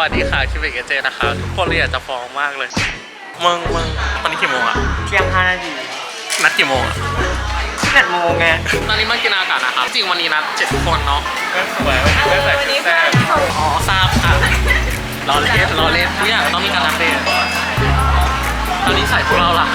วัสดีค่ะคิวเบกเจนะคะ ทุกคนเลยอยากจะฟ้องมากเลยมึงมึงตอนนี้กี่โมงอะเที่ยงห้านาทีนัดกี่โมงอะสิบเอ็ดโมงไงตอนนี้มากินอากาศนะครับจริงวันนี้นัดเจ็ดคนเนาะสวยไม่ใส่ชุดแซ่บอ๋อทราบค่ะรอเล่นรอเล่นทุกอย่างต้องมีการอัปเดตตอนนี้ใส่พวกเราล่ะ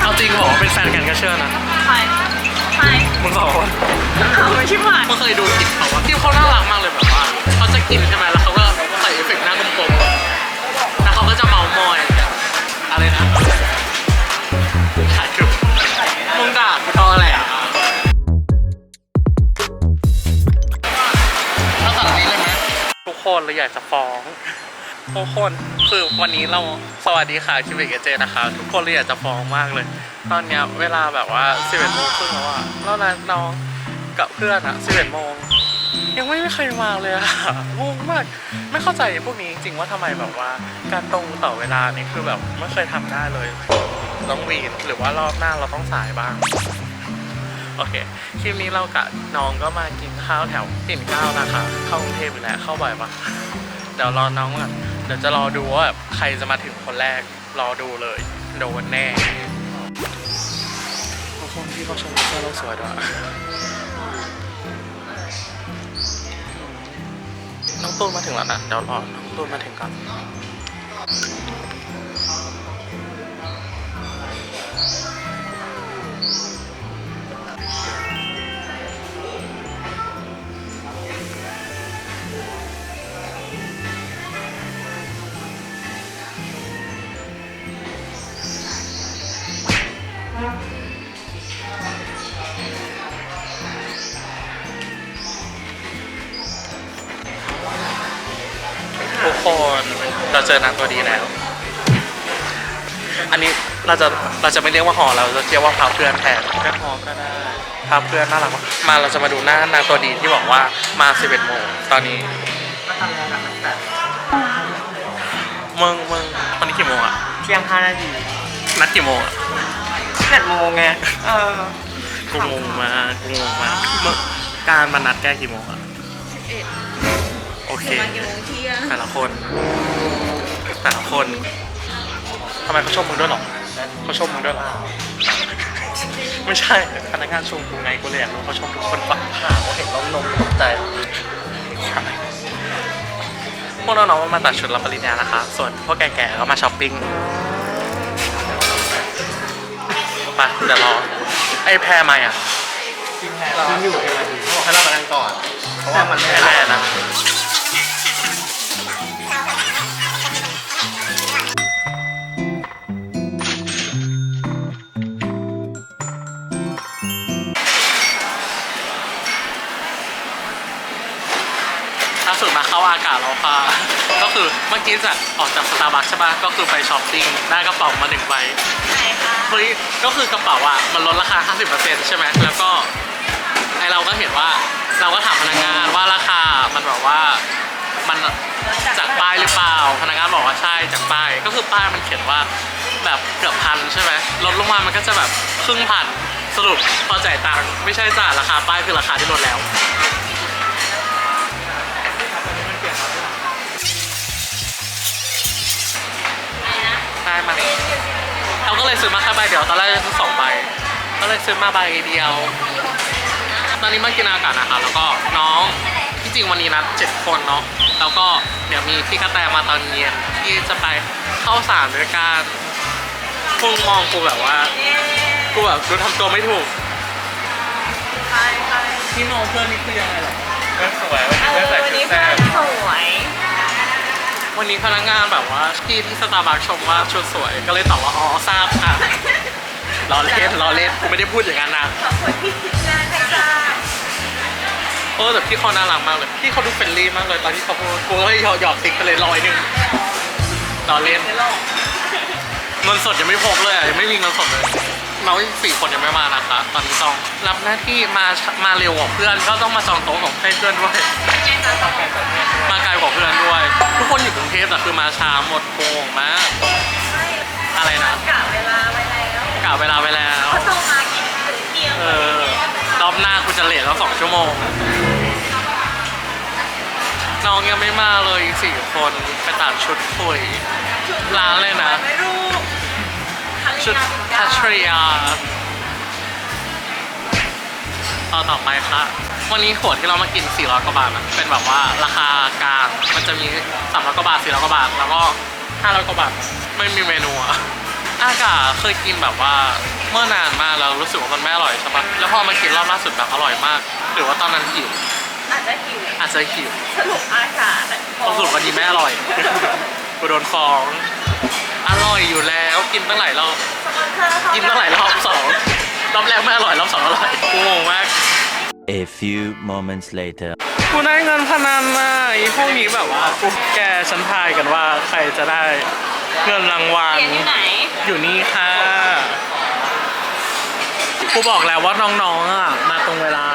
เอาจริงบอกว่าเป็นแฟนกันก็เชื่อนะใช่ใช่ มึงสองคนไม่ใช่ผ่านมึงเคยดูคลิปเขาว่าที่เขาน่ารักมากเลยแบบว่าเขาจะกินใช่ไหมแล้วเขาก็ใส่เอฟเฟกต์หน้ากลมๆแล้วเขาก็จะเมามอยอะไรนะถ่ายคลิปมึงด่ากูทออะไรอะแล้วตัดนี้เลยไหมทุกคนเราอยากจะฟ้องทุกคน คือวันนี้เราสวัสดีค่ะคิวเบกเจนะคะ ทุกคนเราอยากจะฟ้องมากเลย ตอนเนี้ยเวลาแบบว่า11โมงครึ่งแล้วอะแล้วนัดน้องกับเพื่อนอะ11โมงยังไม่มีใครมาเลยอะงงมาก ไม่เข้าใจพวกนี้จริงๆว่าทำไมแบบว่า การตรงต่อเวลานี่คือแบบไม่เคยทำได้เลยต้องวีนหรือว่ารอบหน้าเราต้องสายบ้างโอเค คลิปนี้เรากับน้องก็มากินข้าวแถวปิ่นเกล้านะคะ เข้ากรุงเทพอยู่แล้วเข้าบ่อยปะเดี๋ยวรอน้องก่อน เดี๋ยวจะรอดูว่าแบบใครจะมาถึงคนแรก รอดูเลย โดนแน่ทุกคนที่เขาชมเสื้อเราสวยด้วยน้องตูนมาถึงแล้วนะ เดี๋ยวรอ น้องตูนมาถึงก่อน เราเจอนางตัวดีแล้ว อันนี้เราจะเราจะไม่เรียกว่าหอเราจะเรียกว่าพาเพื่อนแทนแค่พอก็ได้พาเพื่อนน่ารักมากมาเราจะมาดูหน้านางตัวดีที่บอกว่ามา 11โมงตอนนี้ก็ทำงานหนักแต่มึงมึงตอนนี้กี่โมงอะเที่ยงห้านาทีนัดกี่โมงอะสิบเอ็ดโมงไงเออกูงงมากกูงงมากมึงการมานัดแก้กี่โมงอะสิบเอ็ดโอเคมากี่โมงเที่ยงแต่ละคน แต่ละคนทำไมเขาชมมึงด้วยหรอเขาชมมึงด้วยหรอไม่ใช่พนักงานชมกูไงกูเลยอยากรู้เขาชมทุกคนปะข่าวเห็นล้มนมตกใจพวกน้องๆมาตัดชุดรับปริญญานะคะ ส่วนพวกแก่ๆก็มาช้อปปิ้งไปเดี๋ยวรอไอ้แพรมาอะคุณอยู่เอ็มอาร์ทีเขาบอกให้เรามานั่งก่อน เพราะว่ามันไม่ไอ้ได้แม่นะาสุดมาเข้าอากาศแล้วค่ะก็คือเมื่อกี้จะออกจากสตาร์บัคใช่ปะก็คือไปช้อปปิ้งได้กระเป๋ามาหนึ่งใบไหนคะเฮ้ยก็คือกระเป๋าอะมันลดราคา 50%ใช่ไหมแล้วก็ไอเราก็เห็นว่าเราก็ถามพนักงานว่าราคามันแบบว่ามันจากป้ายหรือเปล่า พนักงานบอกว่าใช่จากป้าย ก็คือป้ายมันเขียนว่าแบบเกือบพันใช่ไหมลดลงมามันก็จะแบบครึ่งพันสรุปพอจ่ายตังค์ไม่ใช่จ่ายราคาป้ายคือราคาที่ลดแล้ว ได้มาเราก็เลยซื้อมาแค่ใบเดียวตอนแรกจะซื้อสองใบ ก็เลยซื้อมาใบเดียว ตอนนี้มากินอากาศนะคะแล้วก็น้องที่จริงวันนี้นัดเจ็ดคนเนาะแล้วก็เดี๋ยวมีพี่กระแตมาตอนเย็นที่จะไปเข้าสารด้วยกันพวกมองกูแบบว่ากูแบบดูทำตัวไม่ถูกไปไปพี่มองเพื่อนนี่คือยังไงหรอเพื่อนสวยเอไม่อใส่วันชุดนี้แซ่เพื่อนบสวย วันนี้พนักงานแบบว่าพี่ที่สตาร์บัคชมว่าชุดสวย ก็เลยตอบว่าอ๋อทราบค่ะรอเล่นรอเล่นกูไม่ได้พูดอย่างนั้นนะขอบคุณที่คิดงานให้ค่ะเออแต่พี่เขาน่ารักมากเลยพี่เขาดูเฟรนลี่มากเลยตอนที่เขาพูดกูก็เลยหยอกหยอกติ๊กไปเลยร้อยหนึ่งรอเล่นเงินสดยังไม่พกเลยอะยังไม่มีเงินสดเลย น้องอีกสี่คนยังไม่มานะคะตอนนี้ต้องรับหน้าที่มามาเร็วกว่าเพื่อนก็ต้องมาจองโต๊ะของให้เพื่อนด้วย มาไกลกว่าเพื่อนด้วย ทุกคนอยู่กรุงเทพแต่คือมาช้าหมดโกงมากอะไรนะกะเวลาไว้แล้วกะเวลาไว้แล้วเขาส่งมากี่ถึงเที่ยงเออรอบหน้ากูจะเลทแล้วสองชั่วโมงน้องยังไม่มาเลยอีกสี่คนไปตัดชุดคุยร้านเลยนะไม่รู้ภรร ชุดยาทัชริยาต่อต่อไปค่ะ วันนี้หัวที่เรามากิน 400 กว่าบาทนะเป็นแบบว่าราคากลาง มันจะมี 300 กว่าบาท 400 กว่าบาท แล้วก็ 500 กว่าบาท ไม่มีเมนูอะอากาเคยกินแบบว่าเมื่อนานมากแล้วรู้สึกว่ามันไม่อร่อยใช่ปะแล้วพอมากินรอบล่าสุดแบบอร่อยมาก หรือว่าตอนนั้นหิว อาจจะหิว อาจจะหิว สรุปอากาศสรุปวันนี้ไม่อร่อยกูโดนฟ้องอ ร่อยอยู่แล้ว กินตั้งหลายรอบสปอนเซอร์เข้ากินตั้งหลายรอบสองรอบแรกไม่อร่อยรอบสองอร่อยกูงงมาก A few moments later. กูได้เงินพนันมาไอ้พวกนี้แบบว่ากูแกฉันทายกันว่าใครจะได้เงินรางวัลเรียนอยู่ไหนอยู่นี่ค่ะ กูบอกแล้วว่าน้องๆอะมาตรงเวลา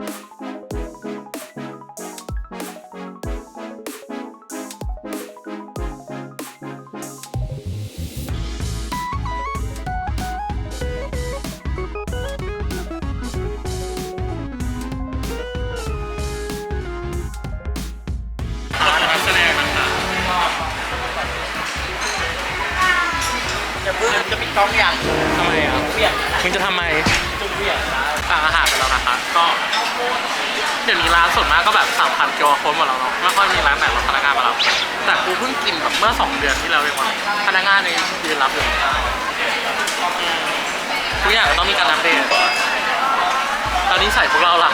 นัก กินแบบเมื่อสองเดือนที่แล้วเองว่ะพนักงานในยยืนรับอยู่ทุกอย่างต้องมีการอัปเดตตอนนี้ใส่พวกเราล่ะ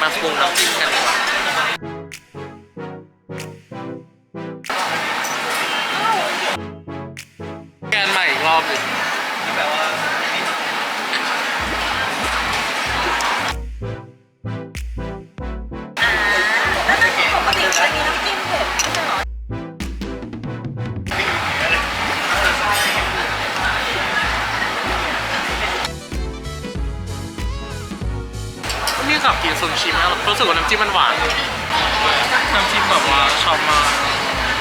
มาปรุงน้ำจิ้มกันดีกว่า นี่กลับกินซูชิไหมรู้สึกว่าน้ำจิ้มมันหวาน น้ำจิ้มแบบว่าชอบมาก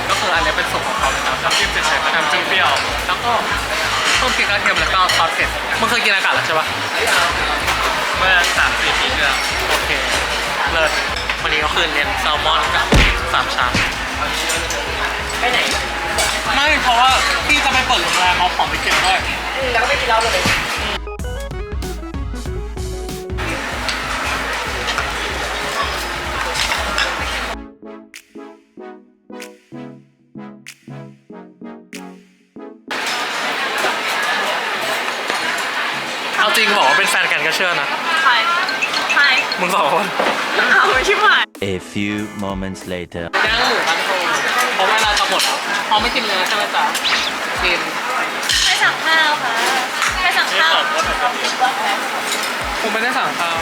ก็คืออันนี้เป็นสูตรของเขาเลยนะน้ำจิ้มจะใช้เป็นน้ำจิ้มเปรี้ยว แล้วก็ต้มพริกกระเทียมแล้วก็ซอสเผ็ดมึงเคยกินอากาศแล้วใช่ปะเมื่อสามสี่ปีที่แล้วโอเค เลิศ วันนี้ก็คือเน้นแซลมอนกับสามชั้นไปไหนไม่เพราะว่าพี่จะไปเปิดโรงแรมเอาของไปเก็บด้วยอืมแล้วก็ไม่กินเหล้าเลย เอาจริงบอกว่าเป็นแฟนกันก็เชื่อนะ ใครใครมึงสองคน เอาไม่ชิบหาย A few moments later. ย่างหมูบ้านโพเพราะเวลาจะหมดแล้วเขาไม่กินเนื้อใช่ไหมจ๊ะกินให้สั่งข้าวค่ะให้สั่งข้าว ผมไม่ได้สั่งข้าว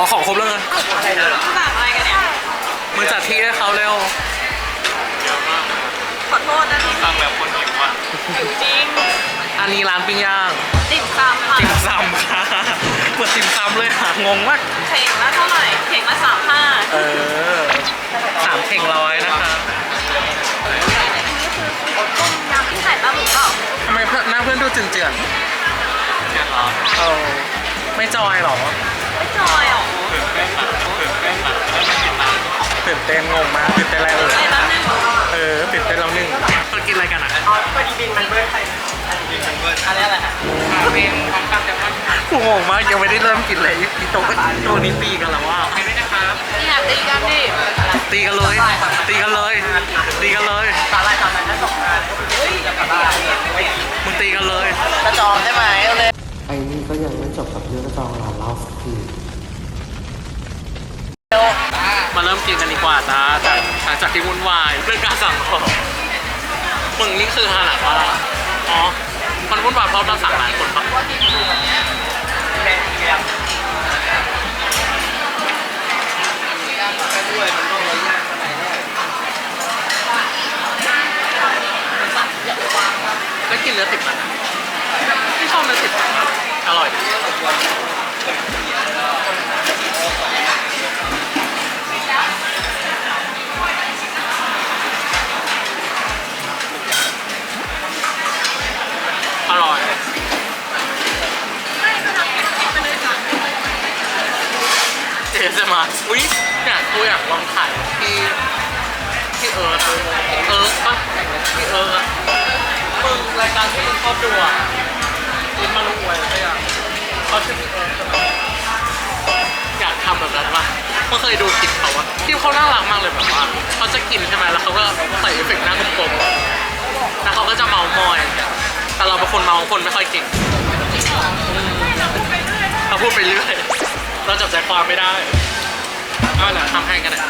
อกของครบแล้วไงสั่งอะไรกันเนี่ย มึงจัดที่ให้เขาเร็วขอโทษนะที่สั่งแบบคนหิวอะหิวจริง อันนี้ร้านปิ้งย่างติ่มซำค่ะติ่มซำค่ะเหมือนติ่มซำเลยค่ะงงมากเข่งละเท่าไหร่เข่งละสามห้าเออสามเข่งร้อยนะคะต้มยำที่ใส่ปลาหมึกเปล่าทำไมเพื่อนหน้าเพื่อนดูเจือนเจือนเจือนหรอเออไม่จอยหรอไม่ จอยหรอตื่นเต้นงงมากตื่นเต้นอะไรเออไอ้ร้านนึงเออตื่นเต้นเราหนึ่งเพื่อนกินอะไรกันอะอ๋อพอดีบินมันเบิ้ลใครบินมันเบิ้ลอันนี้อะไรฮะเป็นของกลางแต่ว่ากูงงมากยังไม่ได้เริ่มกินเลยอีโต๊ะตัวนี้ตีกันแล้วว่าไม่ได้นะครับนี่อยากตีกันดิตีกันเลย ตีกันเลย ตีกันเลยสาลายทำอะไรแค่สองงานเฮ้ยจะกลับบ้านมึงตีกันเลยกระจองได้ไหมเอาเลยไอ้นี่ก็ยังไม่จบกับเรื่องกระจองร้านเหล้าสักที กินกันดีกว่าจ้าจากหลังจากที่วุ่นวายเรื่องการสั่งของมึงนี่คือขนาดว่าอ๋อ มันวุ่นวายเพราะเราสั่งหลายคนปะแล้วกินเนื้อติดมันไม่ชอบเนื้อติดมันอร่อย อุ้ยอยากกูอยากลองถ่ายที่ที่เอิร์ธเอิร์ธปะที่เอิร์ธอะมึงรายการที่มึงชอบดูอะอินมาลุงไว้ใช่ยังเขาชื่อพี่เอิร์ธใช่ไหมอยากทำแบบนั้นปะเมื่อเคยดูคลิปเขาอะคลิปเขาน่ารักมากเลยแบบว่าเขาจะกินใช่ไหมแล้วเขาก็ใส่เอฟเฟกต์หน้ากลมๆแล้วเขาก็จะเมามอย แต่เราเป็นคนเมาคนไม่ค่อยเก่งเราพูดไปเรื่อย เราจับใจความไม่ได้ เอาล่ะทำให้กันเลย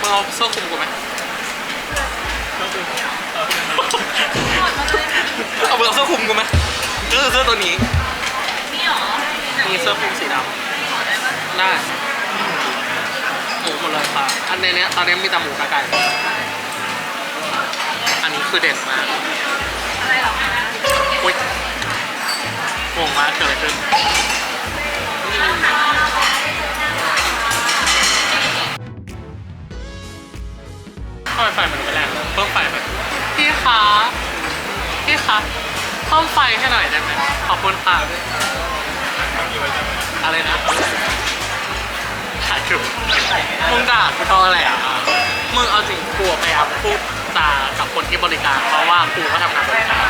มึงเอาเสื้อคลุมกูไหมเอามึงเอาเสื้อคลุมกูไหมก็คือเสื้อตัวนี้นี่หรอมีเสื้อคลุมสีดำได้หมูหมดเลยค่ะอันในเนี้ยตอนนี้มีแต่หมูกระไก่อันนี้คือเด่นมากอะไรหรออุ้ยงงมากเกิดอะไรขึ้น ทำไมไฟมันไม่แรงเพิ่มไฟไปพี่คะพี่คะเพิ่มไฟให้หน่อยได้ไหมขอบคุณค่ะอะไรนะถ่ายจุมึงด่ากูเพราะอะไรอะมึงเอาจริงกูพยายามพูดจากับคนที่บริการเพราะว่ากูก็ทำงานบริการ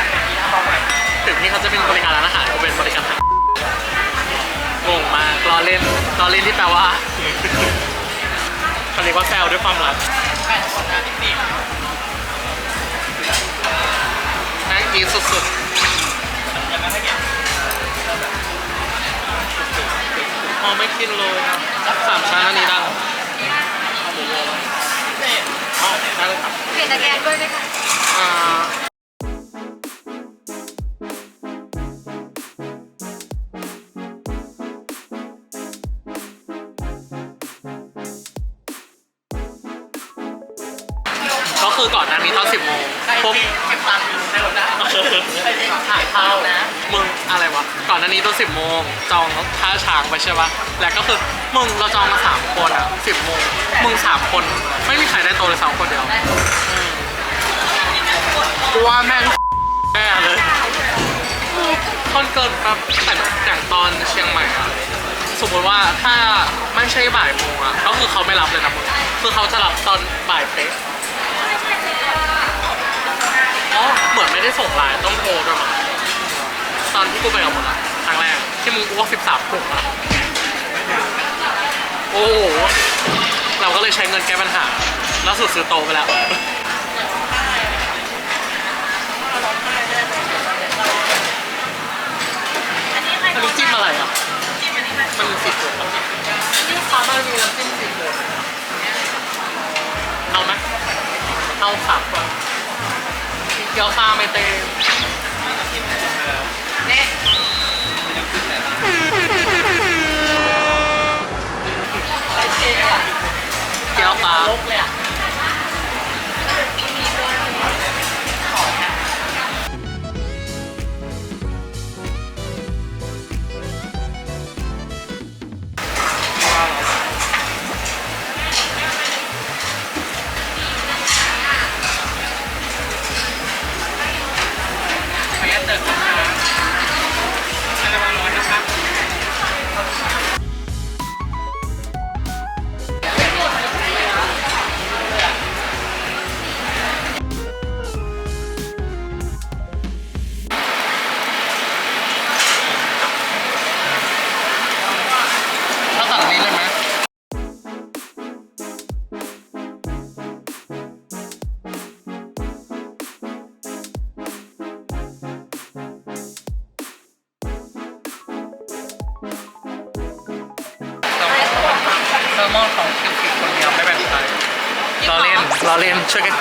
ถึงที่เขาจะเป็นบริการร้านอาหารกูเป็นบริการทาง รอเล่นรอเล่นที่แปลว่าเขาเรียกว่าแซวด้วยความรักน่ากินสุดๆพอไม่กินเลยนะสามชั้นอันนี้ได้เหรออ๋อได้เลยครับเปลี่ยนตะแกรงด้วยไหมคะ คือก่อนหน้านี้ตอนสิบโมงปุ๊บ เก็บตังค์อยู่เร็วนะถ่ายเข้านะ มึงอะไรวะ ก่อนหน้านี้ตอนสิบโมงจองท่าช้างไปใช่ปะแล้วก็คือมึงเราจองมาสามคนอะสิบโมงมึงสามคน ไม่มีใครได้โตะเลยสามคนเดียวอืมกูว่าแม่ง แม่เลยคนเกินแบบแต่อย่างตอนเชียงใหม่อะสมมติว่าถ้าไม่ใช่บ่ายโมงอะก็คือเขาไม่รับเลยนะมึงคือเขาจะรับตอนบ่ายเป๊ะ อ๋อเหมือนไม่ได้ส่งไลน์ต้องโทรด้วยมั้งตอนที่กูไปกับมึงอะครั้งแรก ที่มึงอ้วกสิบสามถุงอะโอ้โหเราก็เลยใช้เงินแก้ปัญหา แล้วสุดซื้อโตะไปแล้วอันนี้ใครอันนี้จิ้มอะไรอะจิ้มอันนี้ไหมมันมีสีเขียวปะนี่ค่ะมันมีน้ำจิ้มสีเขียวเอาไหมเอาสับก่อนมี เกี๊ยวปลาไม่เต็มเนี่ยเกี๊ยวปลาลกเลยอะ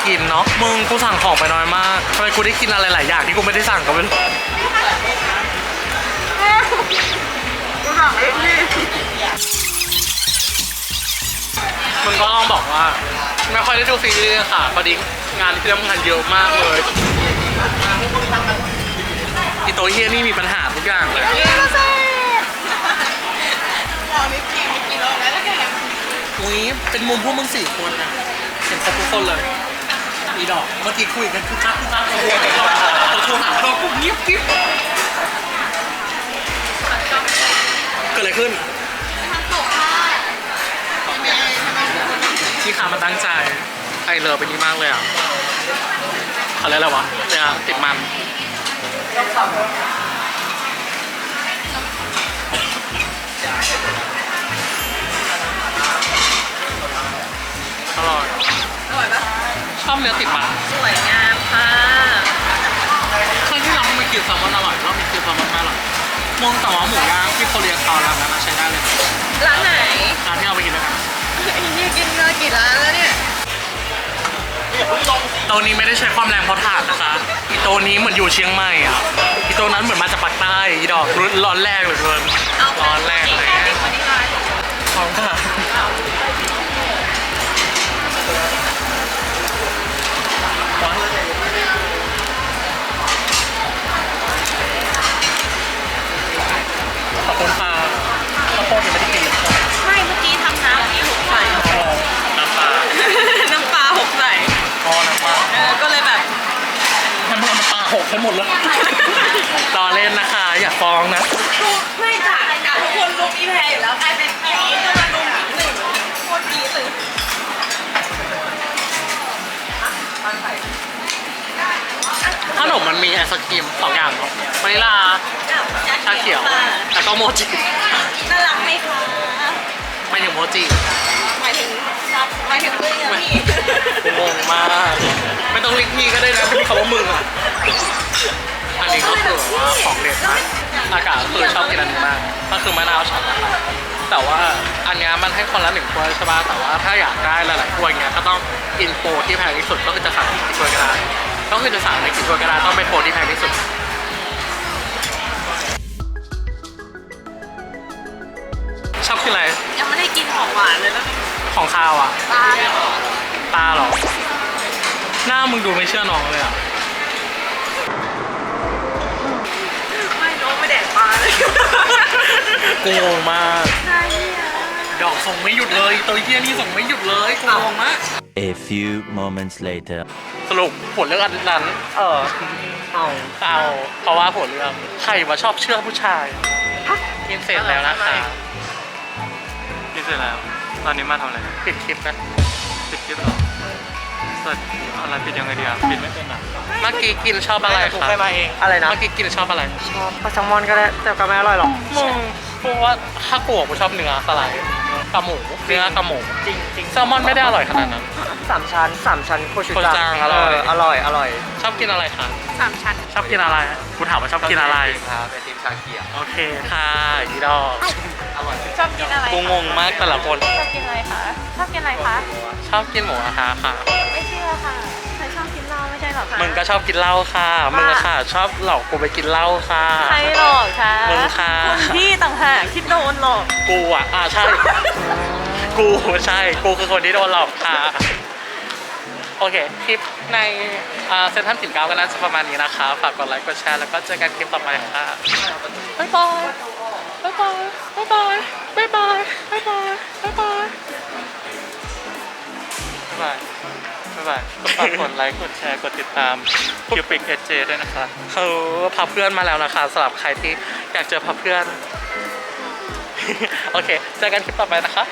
กันกินเนาะ มึงกูสั่งของไปน้อยมากทำไมกูได้กินอะไรหลายอย่างที่กูไม่ได้สั่งก็ไม่รู้มึงก็ต้องบอกว่า ไม่ค่อยได้ดูซีรีส์ค่ะพอดีงานที่ทำงานเยอะมากเลยอีโตเฮียนี่มีปัญหาทุกอย่างเลยอุ้ยเป็นมุมพวกมึงสี่คนนะเห็นครบทุกคนเลย อีดอกเมื่อกี้คุยกันคือคักคือคักเลยตัวโทรหาเราปุ๊บเงียบกิ๊บเกิดอะไรขึ้นที่ขามาตั้งใจไอเลิฟเป็นนี้มากเลยอะอะไรแล้ววะเนี่ยติดมัน ชอบเนื้อติดมันสวยงามค่ะครั้งที่เราไม่กินแซลมอนอร่อยรอบนี้กินแซลมอนไม่อร่อยมองแต่ว่าหมูย่างที่โคเรียคาวร้านนั้นนะใช้ได้เลยร้านไหนร้านที่เราไปกินด้วยกันไอ้เนี่ยกินมากี่ร้านแล้วเนี่ยโตัวนี้ไม่ได้ใช้ความแรงเพราะถ่านนะคะอีโตัวนี้เหมือนอยู่เชียงใหม่อะอีโตัวนั้นเหมือนมาจากปากใต้อีดอกรุนร้อนแรกเหลือเกินเอาร้อนแรกเลยแค่เด็กคนนี้ร้านพร้อมค่ะ หกให้หมดเลยรอเล่นนะคะ อย่าฟ้องนะ ไม่จากจากทุกคนลุมอีแพรอยู่แล้วกลายเป็นอีนี้ก็มาลุมอีกหนึ่งโคตรดีเลยขนมมันมีไอศกรีมสองอย่างเนาะวานิลาชาเขียวแล้วก็โมจิน่ารักไหมคะไม่ถึงโมจิหมายถึงรับ หมายถึงเรื่องนี้กูงงมาก ไม่ต้องเรียกพี่ก็ได้นะไม่มีคำว่ามึงอะ อันนี้ก็คือว่าของเด็ดมากอากาศก็คือชอบกินอันนี้มากก็คือมะนาวช็อตนะคะแต่ว่าอันเนี้ยมันให้คนละหนึ่งถ้วยใช่ป่ะแต่ว่าถ้าอยากได้หลายๆถ้วยเงี้ยก็ต้องกินโปรที่แพงที่สุดก็คือจะสั่งกี่ถ้วยก็ได้ก็คือจะสั่งในกี่ถ้วยก็ได้ต้องเป็นโปรที่แพงที่สุดชอบกินอะไรยังไม่ได้กินของหวานเลยนะ ของข้าวอะ ตาเนี่ยตาเหรอ หน้ามึงดูไม่เชื่อน้องเลยอะ ไม่น้องไม่แดกปลาเลยกูงงมาก ใช่เนี่ยดอกส่งไม่หยุดเลยตัวเฮียนี่ส่งไม่หยุดเลยกูงงมาก A few moments later. สรุปผลเลือกอันนั้น เออ เอาเอาเพราะว่าผลเลือกใครมาชอบเชื่อผู้ชายกินเสร็จแล้วนะคะนี่เสร็จแล้ว ตอนนี้มาทำอะไรปิดคลิปนะปิดคลิปเหรอเปิดอะไรปิดยังไงดีอะปิดไม่เป็นอะเมื่อกี้กินชอบอะไรกูคะแค่มาเองอะไรนะเมื่อกี้กินชอบอะไรชอบปลาแซลมอนก็ได้แต่ก็ไม่อร่อยหรอกมึงกูว่าถ้ากูบอกกูชอบเนื้อสไลด์กับหมูเนื้อกับหมูจริงจริงแซลมอนไม่ได้อร่อยขนาดนั้น สามชั้นสามชั้นโคชูโคชูจัจังงอร่อย เอร่อยอร่อยชอบกินอะไรคะสามชั้นชอบกินอะไรกูถามว่าชอบกินอะไร ครับไอติม ชาเขียวโอเคค่ะอีดอกอร่อยชอบกินอะไรกูงงมากแต่ละคน ชอบกินอะไรคะ ชอบกินอะไรคะ ชอบกินหมูกระทะค่ะ ไม่เชื่อค่ะใครชอบกินเหล้าไม่ใช่หรอคะมึงก็ชอบกินเหล้าค่ะ มึงอะค่ะ ชอบหลอกกูไปกินเหล้าค่ะ ใครหลอกคะมึงค่ะคุณพี่ต่างหากที่โดนหลอก กูอะอ่าใช่ กูใช่ กูคือคนที่โดนหลอกค่ะ โอเคคลิปในเซ็นทันสินเก้าก็น่าจะประมาณนี้นะคะ ฝากกดไลค์กดแชร์แล้วก็เจอกันคลิปต่อไปค่ะบ๊ายบายบ๊ายบายบ๊ายบายบ๊ายบายบ๊ายบายบ๊ายบายบ๊ายบายบ๊ายบายก็ฝากกดไลค์กดแชร์กดติดตามคิวปิกเอเจด้วยนะคะเขาพาเพื่อนมาแล้วนะคะสำหรับใครที่อยากเจอพาเพื่อน โอเค เจอกันคลิปต่อไปนะคะบ